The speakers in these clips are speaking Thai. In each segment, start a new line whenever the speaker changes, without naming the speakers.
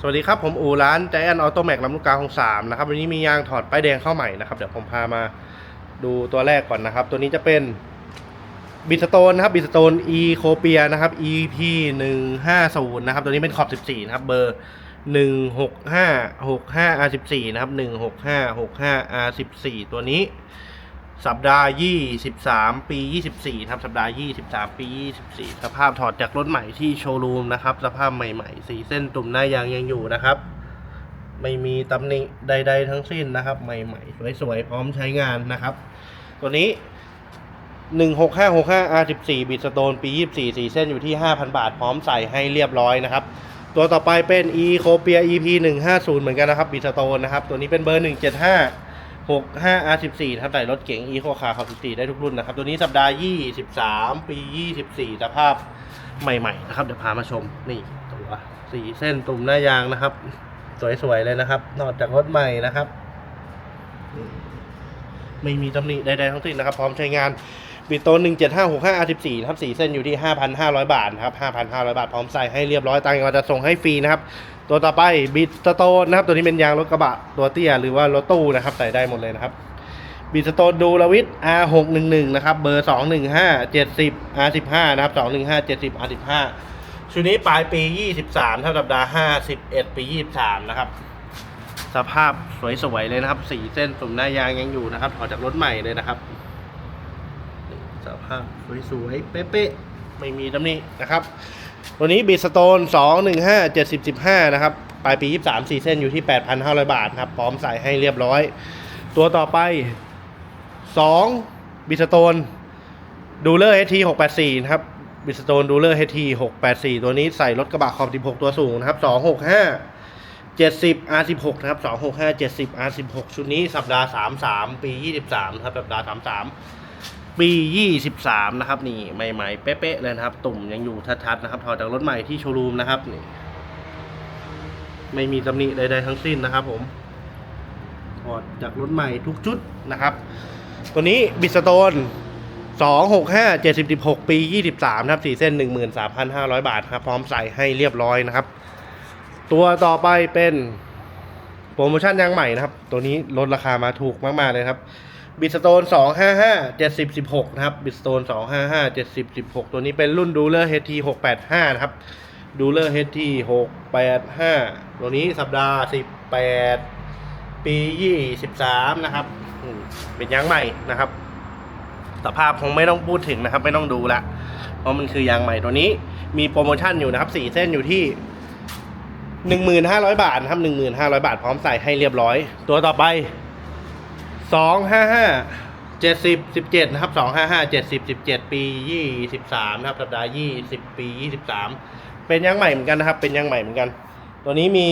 สวัสดีครับ ผมอูร้านใจแอนออโตแม็กลำลูกกาของสามนะครับวันนี้มียางถอดป้ายแดงเข้าใหม่นะครับ เดี๋ยวผมพามาดูตัวแรกก่อนนะครับ ตัวนี้จะเป็นบิสโตนนะครับบิสโตนอีโคเปียนะครับ EP หนึ่งห้าศูนย์นะครับ ตัวนี้เป็นขอบสิบสี่นะครับ เบอร์หนึ่งหกห้าหกห้า R สิบสี่นะครับหนึ่งหกห้าหกห้า R สิบสี่ตัวนี้ สัปดาห์ 23 ปี 24ครับ สัปดาห์ 23 ปี 24 สภาพถอดจากรถใหม่ที่โชว์รูมนะครับ สภาพใหม่ๆ สีเส้นตุ่มหน้ายางยังอยู่นะครับ ไม่มีตำหนิใด ๆ ทั้งสิ้นนะครับ ใหม่ๆ สวยๆ พร้อมใช้งานนะครับ ตัวนี้ 16565 R14 บิดสโตนปี 24 สีเส้นอยู่ที่ 5,000 บาท พร้อมใส่ให้เรียบร้อยนะครับตัวต่อไปเป็น e c o p i a EP 150 เหมือนกันนะครับบิดสโตนนะครับ ตัวนี้เป็นเบอร์ 175 65 R14 ครับใส่รถเก๋ง e c o car ขับ14ได้ทุกรุ่นนะครับ ตัวนี้สัปดาห์ 23 ปี 24 สภาพใหม่ๆ นะครับ เดี๋ยวพามาชม นี่ตัวสีเส้นตุ่มหน้ายางนะครับ สวย ๆ เลยนะครับ นอกจากรถใหม่นะครับ ไม่มีตำหนิใด ๆ ทั้งสิ้นนะครับ พร้อมใช้งานบิดโตน17565 R14 ครับสีเส้นอยู่ที่ 5,500 บาทนะครับ5,500 บาท พร้อมใส่ให้เรียบร้อยตังค์เราจะส่งให้ฟรีนะครับ ตัวต่อไปบิดสโตนนะครับ ตัวนี้เป็นยางรถกระบะตัวเตี้ยหรือว่ารถตู้นะครับใส่ได้หมดเลยนะครับบิดสโตนดูลวิท R611 นะครับ เบอร์ 215 70 R15 นะครับ 215 70 R15 ชุดนี้ปลายปี 23เท่าสัปดาห์51 ปี 23 นะครับ สภาพสวยๆเลยนะครับ สีเส้นสุ่มหน้ายางยังอยู่นะครับถอดจากรถใหม่เลยนะครับ สภาพสวยๆเป๊ะๆ ไม่มีตำหนินะครับ ตัวนี้บิสโตน215 70 15 นะครับ ปลายปี 23สีเส้นอยู่ที่ 8,500 บาทครับ พร้อมใส่ให้เรียบร้อย ตัวต่อไป 2 บิสโตนดูเลอร์ HT 684 นะครับบิสโตนดูเลอร์ HT 684 ตัวนี้ใส่รถกระบะขอบ 16 ตัวสูงนะครับ 265 70 R16 นะครับ 265 70 R16 ชุดนี้สัปดาห์ 33 ปี 23 นะครับ สัปดาห์ 33 ปี 23 นะครับ นี่ใหม่ๆ เป๊ะๆเลยนะครับ ตุ่มยังอยู่ชัดๆนะครับถอดจากรถใหม่ที่โชว์รูมนะครับนี่ไม่มีตำหนิใดๆทั้งสิ้นนะครับ ผมถอดจากรถใหม่ทุกชุดนะครับ ตัวนี้บิสโตน265 76 ปี 23 นะครับสีเส้น 13,500 บาทครับ พร้อมใส่ให้เรียบร้อยนะครับ ตัวต่อไปเป็นโปรโมชั่นยางใหม่นะครับ ตัวนี้ลดราคามาถูกมาก ๆ เลยครับ บิสโตน255 70 16นะครับบิสโตน255 70 16ตัวนี้เป็นรุ่นดูเลอร์ HT 685นะครับดูเลอร์ HT 685ตัวนี้สัปดาห์18ปี23นะครับเป็นยางใหม่นะครับสภาพคงไม่ต้องพูดถึงนะครับ ไม่ต้องดูละเพราะมันคือยางใหม่ตัวนี้ มีโปรโมชั่นอยู่นะครับสี่เส้นอยู่ที่หนึ่งหมื่นห้าร้อยบาทนะครับหนึ่งหมื่นห้าร้อยบาทพร้อมใส่ให้เรียบร้อย ตัวต่อไป สองห้าห้าเจ็ดสิบสิบเจ็ดนะครับสองห้าห้าเจ็ดสิบสิบเจ็ดปียี่สิบสามนะครับสัปดาห์ยี่สิบปียี่สิบสามเป็นยางใหม่เหมือนกันนะครับ เป็นยางใหม่เหมือนกัน ตัวนี้มี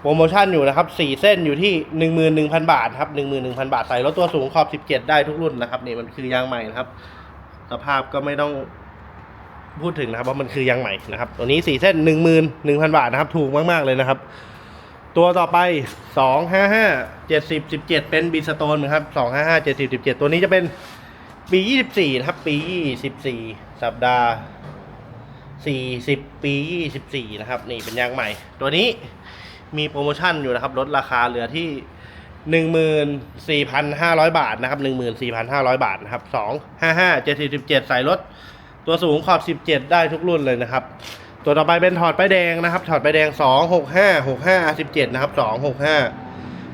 โปรโมชั่นอยู่นะครับสี่เส้นอยู่ที่หนึ่งหมื่นหนึ่งพันบาทครับหนึ่งหมื่นหนึ่งพันบาทใส่รถตัวสูงขอบสิบเจ็ดได้ทุกรุ่นนะครับนี่มันคือยางใหม่นะครับ สภาพก็ไม่ต้องพูดถึงนะครับว่ามันคือยางใหม่นะครับ ตัวนี้สี่เส้นหนึ่งหมื่นหนึ่งพันบาทนะครับ ถูกมากๆเลยนะครับ ตัวต่อไปสองห้าห้าเจ็ดสิบสิบเจ็ดเป็นบีสโตนครับสองห้าห้าเจ็ดสิบสิบเจ็ดตัวนี้จะเป็นปียี่สิบสี่นะครับ ปียี่สิบสี่สัปดาห์สี่สิบปียี่สิบสี่นะครับ นี่เป็นยางใหม่ ตัวนี้มีโปรโมชั่นอยู่นะครับ ลดราคาเหลือที่หนึ่งหมื่นสี่พันห้าร้อยบาทนะครับหนึ่งหมื่นสี่พันห้าร้อยบาทนะครับสองห้าห้าเจ็ดสิบเจ็ดใส่รถ ตัวสูงขอบสิบเจ็ดได้ทุกรุ่นเลยนะครับ ตัวต่อไปเป็นถอดป้ายแดงนะครับ ถอดป้ายแดงสองหกห้าหกห้าอาสิบเจ็ดนะครับสองหกห้า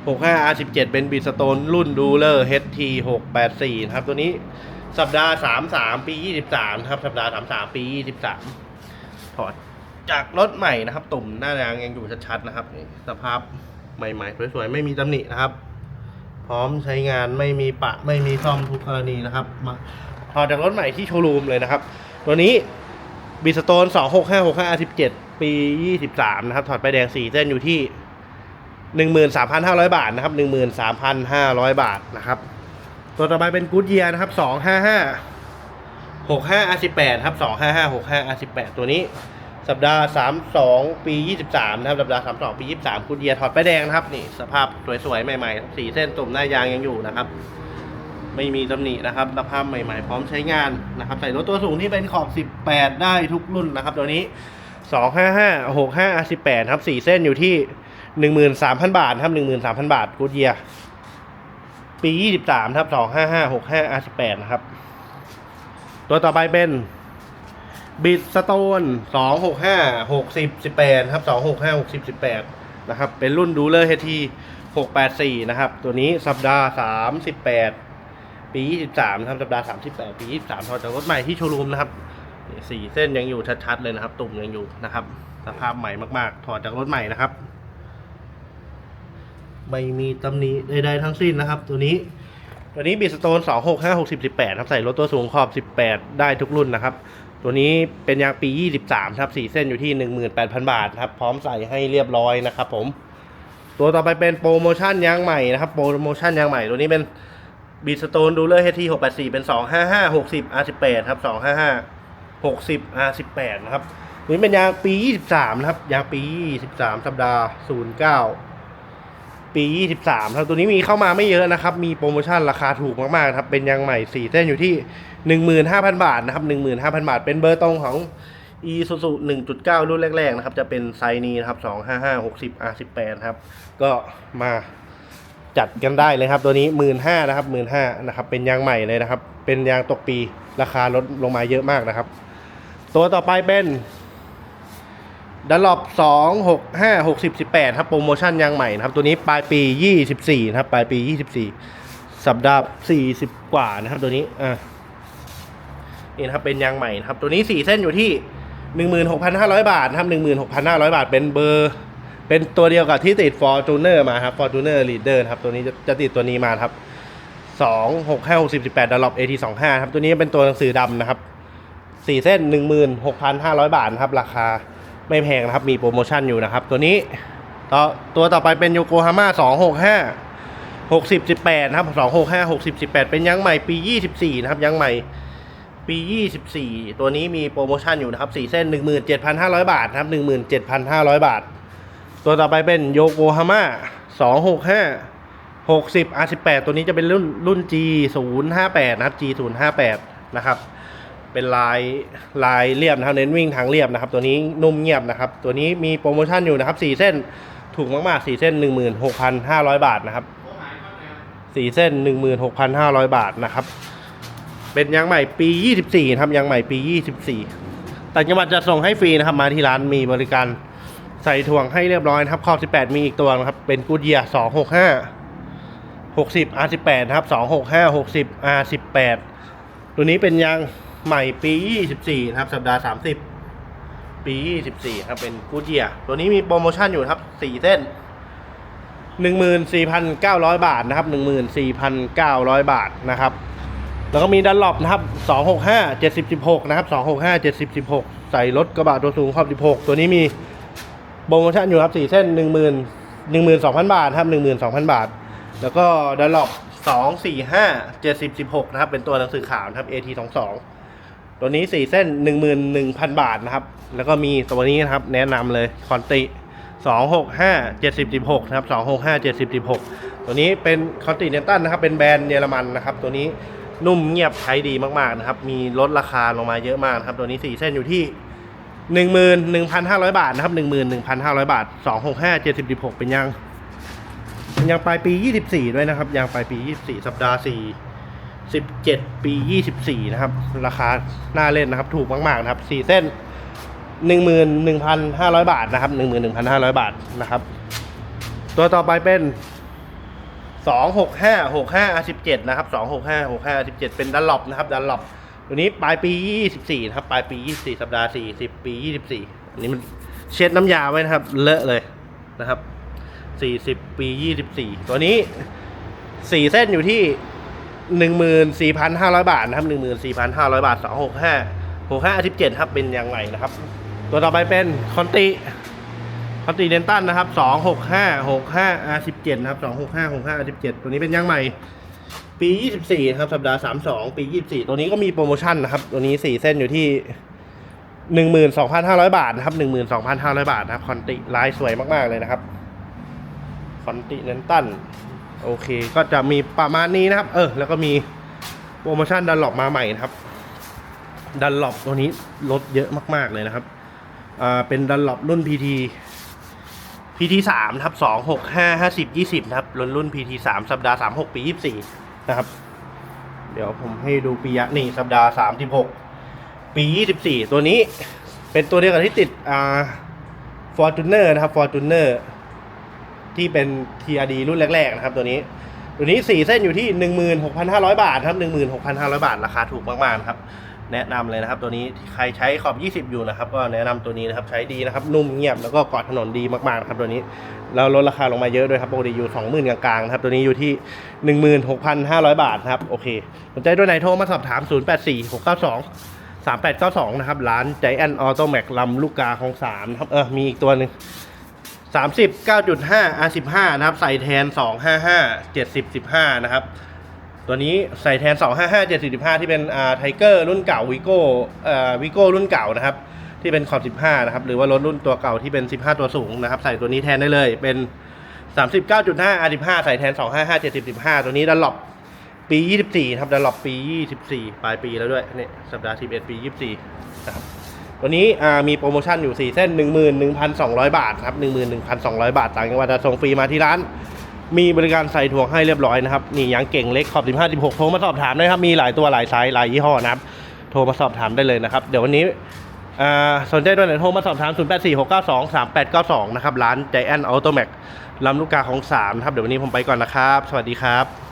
หกห้าอาสิบเจ็ดเป็นบีสโตนรุ่นดูเลอร์เฮดทีหกแปดสี่นะครับ ตัวนี้สัปดาห์สามสามปียี่สิบสามครับ สัปดาห์สามสามปียี่สิบสามถอดจากรถใหม่นะครับ ตุ่มหน้ายางยังอยู่ชัดๆนะครับสภาพใหม่ๆ สวยๆ ไม่มีตำหนินะครับ พร้อมใช้งานไม่มีปะไม่มีซ่อมทุกกรณีนะครับ มาถอดจากรถใหม่ที่โชว์รูมเลยนะครับ ตัวนี้ บีสโตนสองหกห้าหกห้าสิบเจ็ดปียี่สิบสามนะครับ ถอดไปแดงสี่เส้นอยู่ที่หนึ่งหมื่นสามพันห้าร้อยบาทนะครับหนึ่งหมื่นสามพันห้าร้อยบาทนะครับ ตัวต่อไปเป็นกู๊ดเยียนะครับสองห้าห้าหกห้าอาสิบแปดครับสองห้าห้าหกห้าอาสิบแปดตัวนี้ สัปดาห์สามสองปียี่สิบสามนะครับ สัปดาห์สามสองปียี่สิบสามกู๊ดเยียถอดไปแดงนะครับ นี่ สภาพสวยๆ ใหม่ๆ สี่เส้นตุ่มหน้ายางยังอยู่นะครับ ไม่มีตำหนินะครับสภาพใหม่ๆ พร้อมใช้งานนะครับ ใส่รถตัวสูงที่เป็นขอบ 18 ได้ทุกรุ่นนะครับตัวนี้สองห้าห้าหกห้าสิบแปดครับสี่เส้นอยู่ที่หนึ่งหมื่นสามพันบาทครับหนึ่งหมื่นสามพันบาทกูเยียปียี่สิบสามครับสองห้าห้าหกห้าสิบแปดนะครับ ตัวต่อไปเป็นบิดสโตนสองหกห้าหกสิบสิบแปดครับสองหกห้าหกสิบสิบแปดนะครับ เป็นรุ่นดูเลอร์เฮทีหกแปดสี่นะครับ ตัวนี้สัปดาห์สามสิบแปดปียี่สิบสามครับสัปดาห์สามสิบแปดปียี่สิบสามถอดจากรถใหม่ที่โชว์รูมนะครับสี่เส้นยังอยู่ชัดๆเลยนะครับ ตุ่มยังอยู่นะครับ สภาพใหม่มากๆ ถอดจากรถใหม่นะครับ ไม่มีตำหนิใดๆทั้งสิ้นนะครับ ตัวนี้ ตัวนี้บิสโตน 2 6 5 6 0 18ครับใส่รถตัวสูงขอบ 18 ได้ทุกรุ่นนะครับ ตัวนี้เป็นยางปี 23ครับ4เส้นอยู่ที่ 18,000 บาทครับ พร้อมใส่ให้เรียบร้อยนะครับ ผม ตัวต่อไปเป็นโปรโมชั่นยางใหม่นะครับ โปรโมชั่นยางใหม่ตัวนี้เป็น บีสโตนดูเลอร์เฮทีหกแปดสี่เป็นสองห้าห้าหกสิบอาร์สิบแปดครับสองห้าห้าหกสิบอาร์สิบแปดนะครับนี่เป็นยางปียี่สิบสามนะครับ ยางปียี่สิบสามสัปดาห์ศูนย์เก้าปียี่สิบสามครับ ตัวนี้มีเข้ามาไม่เยอะนะครับ มีโปรโมชั่นราคาถูกมากๆครับ เป็นยางใหม่สี่เส้นอยู่ที่หนึ่งหมื่นห้าพันบาทนะครับหนึ่งหมื่นห้าพันบาท เป็นเบอร์ตรงของอีสูสูหนึ่งจุดเก้ารุ่นแรกๆนะครับ จะเป็นไซนีนะครับสองห้าห้าหกสิบอาร์สิบแปดครับ ก็มา จัดกันได้เลยครับ ตัวนี้ 15,000นะครับ15,000นะครับ เป็นยางใหม่เลยนะครับ เป็นยางตกปีราคาลดลงมาเยอะมากนะครับ ตัวต่อไปเป็นดันลอบสองหกห้าหกสิบสิบแปดครับโปรโมชั่นยางใหม่นะครับ ตัวนี้ปลายปียี่สิบสี่นะครับ ปลายปียี่สิบสี่สัปดาห์สี่สิบกว่านะครับ ตัวนี้อ่านี่นะครับเป็นยางใหม่นะครับ ตัวนี้สี่เส้นอยู่ที่หนึ่งหมื่นหกพันห้าร้อยบาทนะครับหนึ่งหมื่นหกพันห้าร้อยบาทเป็นเบอร์ เป็นตัวเดียวกับที่ติด Fortuner มาครับ Fortuner Leader ครับ ตัวนี้จะจะติดตัวนี้มาครับสองหกห้าหกสิบสิบแปดดันลอบเอทีสองห้าครับ ตัวนี้เป็นตัวหนังสือดำนะครับสี่เส้นหนึ่งหมื่นหกพันห้าร้อยบาทครับ ราคาไม่แพงนะครับ มีโปรโมชั่นอยู่นะครับ ตัวนี้ต่อตัวต่อไปเป็นโยโกฮาม่าสองหกห้าหกสิบสิบแปดนะครับสองหกห้าหกสิบสิบแปดเป็นยังใหม่ปียี่สิบสี่นะครับ ยังใหม่ปียี่สิบสี่ตัวนี้มีโปรโมชั่นอยู่นะครับสี่เส้นหนึ่งหมื่นเจ็ดพันห้าร้อยบาท นะครับหนึ่งหมื่นเจ็ดพันห้าร้อยบาท ตัวต่อไปเป็นโยโกฮาม่าสองหกห้าหกสิบ R สิบแปดตัวนี้จะเป็นรุ่นรุ่น G ศูนย์ห้าแปดนะครับ G ศูนย์ห้าแปดนะครับ เป็นลายลายเรียบนะครับ เน้นวิ่งทางเรียบนะครับ ตัวนี้นุ่มเงียบนะครับ ตัวนี้มีโปรโมชั่นอยู่นะครับสี่เส้นถูกมากๆสี่เส้นหนึ่งหมื่นหกพันห้าร้อยบาทนะครับสี่เส้นหนึ่งหมื่นหกพันห้าร้อยบาทนะครับ เป็นยางใหม่ปียี่สิบสี่ครับ ยางใหม่ปียี่สิบสี่แต่จังหวัดจะส่งให้ฟรีนะครับ มาที่ร้านมีบริการ ใส่ถ่วงให้เรียบร้อยนะครับ ขอบสิบแปดมีอีกตัวนะครับ เป็นกูดเดียสองหกห้าหกสิบ R สิบแปดครับสองหกห้าหกสิบ R สิบแปดตัวนี้เป็นยางใหม่ปี 24 นะครับ สัปดาห์ 30 ปี 24 ครับ เป็นกูดเจียตัวนี้มีโปรโมชั่นอยู่ครับ 4 เส้น 14,900 บาทนะครับ 14,900 บาทนะครับ แล้วก็มีดันลอบนะครับ 265 7016 นะครับ 265 7016 ใส่รถกระบะตัวสูงขอบ 16 ตัวนี้มี โปรโมชั่นอยู่ครับ4เส้น10,000 12,000บาทครับ12,000บาท แล้วก็ดันลอบสองสี่ห้าเจ็ดสิบสิบหกนะครับ เป็นตัวหนังสือขาวนะครับ AT สองสองตัวนี้สี่เส้นหนึ่งหมื่นหนึ่งพันบาทนะครับ แล้วก็มีตัวนี้นะครับ แนะนำเลยคอนติสองหกห้าเจ็ดสิบสิบหกนะครับสองหกห้าเจ็ดสิบสิบหกตัวนี้เป็นคอนติเนตัลนะครับ เป็นแบรนด์เยอรมันนะครับ ตัวนี้นุ่มเงียบใช้ดีมากๆนะครับ มีลดราคาลงมาเยอะมากนะครับ ตัวนี้สี่เส้นอยู่ที่ หนึ่งหมื่นหนึ่งพันห้าร้อยบาทนะครับหนึ่งหมื่นหนึ่งพันห้าร้อยบาทสองหกห้าเจ็ดสิบหกเป็นยางเป็นยางปลายปียี่สิบสี่ด้วยนะครับยางปลายปียี่สิบสี่สัปดาห์สี่สิบเจ็ดปียี่สิบสี่นะครับ ราคาน่าเล่นนะครับ ถูกมากๆนะครับสี่เส้นหนึ่งหมื่นหนึ่งพันห้าร้อยบาทนะครับหนึ่งหมื่นหนึ่งพันห้าร้อยบาทนะครับ ตัวต่อไปเป็นสองหกห้าหกห้าสิบเจ็ดนะครับสองหกห้าหกห้าสิบเจ็ดเป็นดัล็อปนะครับดัล็อป ตัวนี้ปลายปี 24นะครับปลายปี 24 สัปดาห์ 40 ปี 24 อันนี้มันเช็ดน้ำยาไว้นะครับ เลอะเลยนะครับสี่สิบปียี่สิบสี่ตัวนี้สี่เส้นอยู่ที่หนึ่งหมื่นสี่พันห้าร้อยบาทนะครับหนึ่งหมื่นสี่พันห้าร้อยบาทสองหกห้าหกห้าสิบเจ็ดครับเป็นยังไงนะครับ ตัวต่อไปเป็นคอนติคอนติเนนตันนะครับสองหกห้าหกห้าอาสิบเจ็ดนะครับสองหกห้าหกห้าสิบเจ็ดตัวนี้เป็นยังใหม่ ปียี่สิบสี่ครับ สัปดาห์สามสองปียี่สิบสี่ตัวนี้ก็มีโปรโมชั่นนะครับ ตัวนี้สี่เส้นอยู่ที่หนึ่งหมื่นสองพันห้าร้อยบาทนะครับหนึ่งหมื่นสองพันห้าร้อยบาทนะครับคอนติลายสวยมาก ๆ เลยนะครับคอนติเนนตัลโอเค ก็จะมีประมาณนี้นะครับ เออ แล้วก็มีโปรโมชั่นดันหลบมาใหม่นะครับดันหลบตัวนี้ลดเยอะมาก ๆ เลยนะครับ อ่า เป็นดันหลบรุ่น PT PT สามทับสองหกห้าห้าสิบยี่สิบนะครับรุ่นรุ่น PT สามสัปดาห์สามหกปียี่สี่ นะครับ เดี๋ยวผมให้ดูปียะนี่สัปดาห์สามสิบหกปียี่สิบสี่ตัวนี้เป็นตัวเดียวกับที่ติดอ่าฟอร์จูเนอร์นะครับฟอร์จูเนอร์ที่เป็น TRD รุ่นแรก ๆ นะครับ ตัวนี้ ตัวนี้สี่เส้นอยู่ที่หนึ่งหมื่นหกพันห้าร้อยบาท ครับหนึ่งหมื่นหกพันห้าร้อยบาท ราคาถูกมาก ๆ ครับ แนะนำเลยนะครับ ตัวนี้ใครใช้ขอบ 20 อยู่นะครับ ก็แนะนำตัวนี้นะครับใช้ดีนะครับนุ่มเงียบแล้วก็กาะถนนดีมากๆนะครับตัวนี้แล้วลดราคาลงมาเยอะด้วยครับปกติอยู่ 20,000 กลางๆนะครับตัวนี้อยู่ที่ 16,500 บาทนะครับโอเคสนใจตัวไหนโทรมาสอบถาม 084 692 3892 นะครับ ร้าน Giant Auto Max ลำลูกกาของสามครับ เออ มีอีกตัวหนึ่ง39.5 R15 นะครับ ใส่แทน 255 70 15 นะครับ ตัวนี้ใส่แทน 255 70 15ที่เป็นอ่าไทเกอร์รุ่นเก่าวิโก้อ่อวิโก้รุ่นเก่านะครับ ที่เป็นขอบ 15 นะครับ หรือว่ารถรุ่นตัวเก่าที่เป็น 15 ตัวสูงนะครับ ใส่ตัวนี้แทนได้เลยเป็น 39.5 R15 ใส่แทน 255 70 15ตัวนี้ดันหลบปี 24ครับดันหลบปี 24 ปลายปีแล้วด้วยนี่สัปดาห์ 11 ปี 24 นะครับตัวนี้มีโปรโมชั่นอยู่ 4 เส้น 11,200 บาทครับ 11,200 บาทต่างจังหวัดจะส่งฟรีมาที่ร้าน มีบริการใส่ถ่วงให้เรียบร้อยนะครับนี่ยางเก่งเล็กขอบ15 16โทรมาสอบถามได้ครับมีหลายตัวหลายไซส์หลายยี่ห้อนะครับโทรมาสอบถามได้เลยนะครับเดี๋ยววันนี้สนใจด้วยไหนโทรมาสอบถาม 0846923892 นะครับ ร้าน Giant Auto Max ลำลูกกาของ3ครับ เดี๋ยววันนี้ผมไปก่อนนะครับ สวัสดีครับ